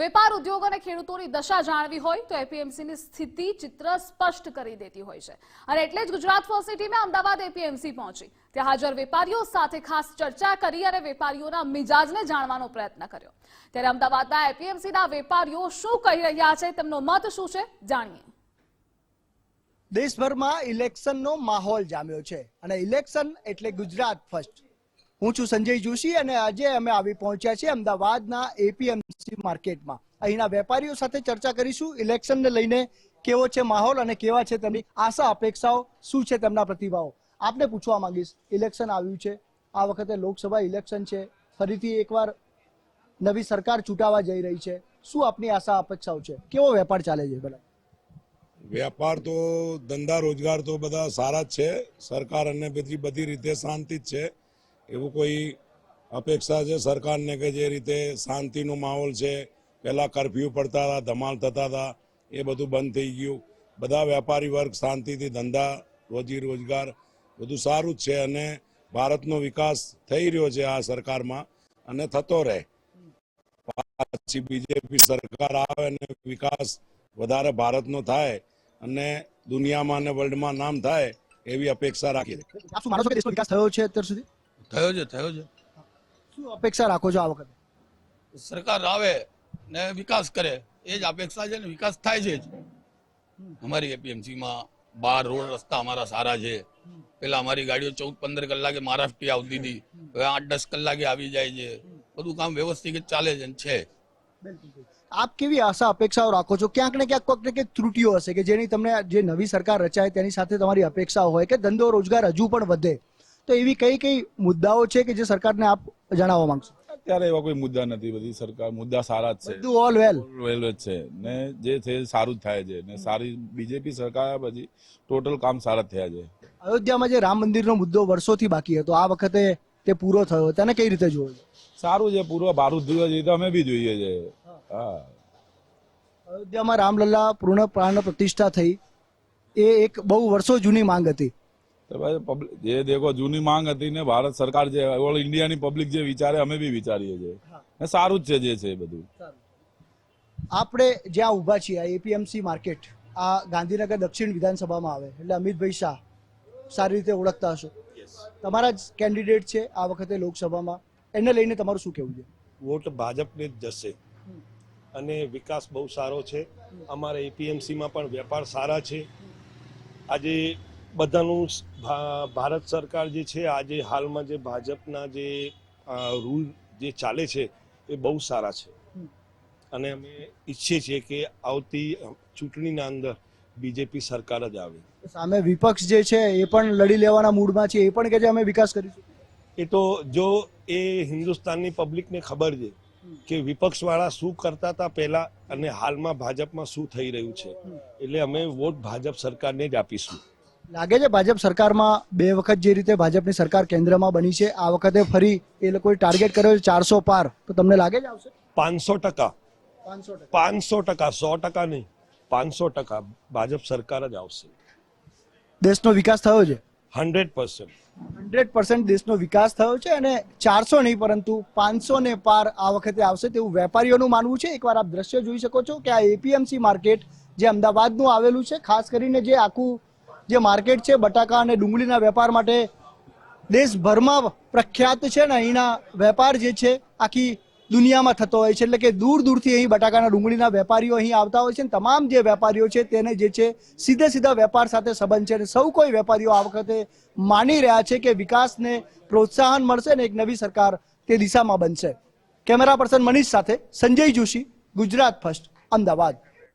વેપાર ઉદ્યોગ અને ખેડૂતોની દશા જાણવી હોય તો એપીએમસીની સ્થિતિ ચિત્ર સ્પષ્ટ કરી દેતી હોય છે. અને એટલે જ ગુજરાત ફર્સ્ટની ટીમે અમદાવાદ એપીએમસી પહોંચી. ત્યાં હાજર વેપારીઓ સાથે ખાસ ચર્ચા કરી અને વેપારીઓના મિજાજને જાણવાનો પ્રયત્ન કર્યો. ત્યારે અમદાવાદના એપીએમસીના વેપારીઓ શું કહી રહ્યા છે, તેમનો મત શું છે, જાણીએ. દેશભરમાં ઇલેક્શનનો માહોલ જામ્યો છે અને ઇલેક્શન એટલે ગુજરાત ફર્સ્ટ હું છું સંજય જોશી અને આજે અમે આવી પહોંચ્યા છીએ અમદાવાદના એપીએમસી માર્કેટમાં. અહીંના વેપારીઓ સાથે ચર્ચા કરીશું, ઇલેક્શનને લઈને કેવો છે માહોલ અને કેવા છે તેમની આશા, અપેક્ષાઓ, શું છે તેમના પ્રતિભાવો? આપને પૂછવા માંગીશ, ઇલેક્શન આવ્યું છે, આ વખતે લોકસભા ઇલેક્શન છે, ફરીથી એકવાર નવી સરકાર ચૂંટાવા જઈ રહી છે. શું આપની આશા, અપેક્ષાઓ છે? કેવો વેપાર ચાલે છે ભલે વેપાર તો ધંધા, રોજગાર તો બધા સારા જ છે. સરકાર અને બધી બધી રીતે શાંતિ જ છે. એવું કોઈ અપેક્ષા છે સરકારને કે જે રીતે શાંતિનો માહોલ છે, પહેલાં કરફ્યુ પડતા હતા, ધમાલ થતા હતા, એ બધું બંધ થઈ ગયું. બધા વેપારી વર્ગ શાંતિથી ધંધા, રોજી રોજગાર, બધું સારું જ છે અને ભારતનો વિકાસ થઈ રહ્યો છે આ સરકારમાં અને થતો રહે. પાછી બીજેપી સરકાર આવે અને વિકાસ વધારે ભારતનો થાય અને દુનિયામાં અને વર્લ્ડમાં નામ થાય એવી અપેક્ષા રાખી છો. વિકાસ થયો છે અત્યાર સુધી? થયો છે થયો છે. શું અપેક્ષા રાખો છો આ વખતે? સરકાર આવે ને વિકાસ કરે એ જ અપેક્ષા છે ને વિકાસ થાય છે જ. અમારી એપીએમસી માં બાર રોડ રસ્તા અમારા સારા છે. પેલા અમારી ગાડીઓ ચૌદ પંદર કલાકે મહારાષ્ટ્ર આવતી હતી. હવે આઠ દસ કલાકે આવી જાય છે. બધું કામ વ્યવસ્થિત ચાલે છે ને છે. આપ કેવી આશા અપેક્ષાઓ રાખો છો? ક્યાંક ને ક્યાંક કોઈક ને કંઈક ત્રુટીઓ હશે કે જેની તમને જે નવી સરકાર રચાય તેની સાથે તમારી અપેક્ષાઓ હોય કે ધંધો રોજગાર હજુ પણ વધે. તો એવી કઈ કઈ મુદ્દાઓ છે કે જે સરકારને આપ જણાવવા માંગશો? અત્યારે એવા કોઈ મુદ્દા નથી બધી સરકાર મુદ્દા સારા જ છે. બધું ઓલ વેલ વેલ જ છે. ને જે છે સારું જ થાય છે. ને સારી બીજેપી સરકાર પછી ટોટલ કામ સારા થયા છે. અયોધ્યામાં જે રામ મંદિરનો મુદ્દો વર્ષોથી બાકી હતો આ વખતે તે પૂરો થયો તેને કઈ રીતે જોયો સારું છે પૂર્વ ભારત જોયો છે એ તો અમે બી જોઈએ છે. હા. અયોધ્યામાં રામલલ્લા પૂર્ણ પ્રાણ પ્રતિષ્ઠા થઈ. એ એક બહુ વર્ષો જૂની માંગ હતી. પબ્લિક જે દેખો જૂની માંગ હતી ને ભારત સરકાર જે ઓલ ઇન્ડિયાની પબ્લિક જે વિચારે અમે બી વિચારીએ છીએ. ને સારું જ છે જે છે એ બધું. આપણે જ્યાં ઊભા છીએ આ એપીએમસી માર્કેટ આ ગાંધીનગર દક્ષિણ વિધાનસભામાં આવે એટલે અમિતભાઈ શાહ સારી રીતે ઓળખતા હશો. તમારા જ કેન્ડિડેટ છે આ વખતે લોકસભામાં. એને લઈને તમારું શું કહેવું છે? વોટ ભાજપને જ જશે. અને વિકાસ બહુ સારો છે. અમારા એપીએમસીમાં પણ વેપાર સારા છે. આજે બધાનું ભારત સરકાર જે છે આજે હાલમાં જે ભાજપના જે રૂલ જે ચાલે છે એ બહુ સારા છે. અને અમે ઈચ્છીએ છીએ કે આવતી ચૂંટણીના અંદર બીજેપી સરકાર જ આવે. સામે વિપક્ષ જે છે એ પણ લડી લેવાના મૂડમાં છે એ પણ કે છે અમે વિકાસ કરીશું? એ તો જો એ હિન્દુસ્તાનની પબ્લિકને ખબર છે કે વિપક્ષવાળા શું કરતા હતા પહેલા અને હાલમાં ભાજપમાં શું થઈ રહ્યું છે. એટલે અમે વોટ ભાજપ સરકારને જ આપીશું. લાગે છે ભાજપ સરકારમાં બે વખત જે રીતે ભાજપની સરકાર કેન્દ્રમાં બની છે આ વખતે ફરી એ લોકોએ ટાર્ગેટ કર્યો છે ચારસો પાર. તો તમને લાગે છે આવશે? પાંચસો ટકા. પાંચસો ટકા. પાંચસો ટકા સો ટકા નહીં પાંચસો ટકા ભાજપ સરકાર જ આવશે. દેશનો વિકાસ થયો છે? Hundred percent. હંડ્રેડ પર્સન્ટ દેશનો વિકાસ થયો છે અને ચારસો નહીં પરંતુ પાંચસો ને પાર આ વખતે આવશે તેવું વેપારીઓનું માનવું છે. એકવાર આપ દ્રશ્ય જોઈ શકો છો કે આ એપીએમસી માર્કેટ જે અમદાવાદનું આવેલું છે ખાસ કરીને જે આખું જે માર્કેટ છે, બટાકા અને ડુંગળીના વેપાર માટે દેશભરમાં પ્રખ્યાત છે ને, અહીંના વેપાર જે છે, આખી દુનિયામાં થતો હોય છે. એટલે કે દૂર દૂરથી અહીં બટાકાના ડુંગળીના વેપારીઓ અહીં આવતા હોય છે તમામ જે વેપારીઓ છે, તેને જે છે, સીધે સીધા વેપાર સાથે સંબંધ છે. અને સૌ કોઈ વેપારીઓ આ વખતે માની રહ્યા છે કે વિકાસને પ્રોત્સાહન મળશે ને, એક નવી સરકાર તે દિશામાં બનશે. કેમેરા પર્સન મનીષ સાથે સંજય જોશી, ગુજરાત ફર્સ્ટ, અમદાવાદ.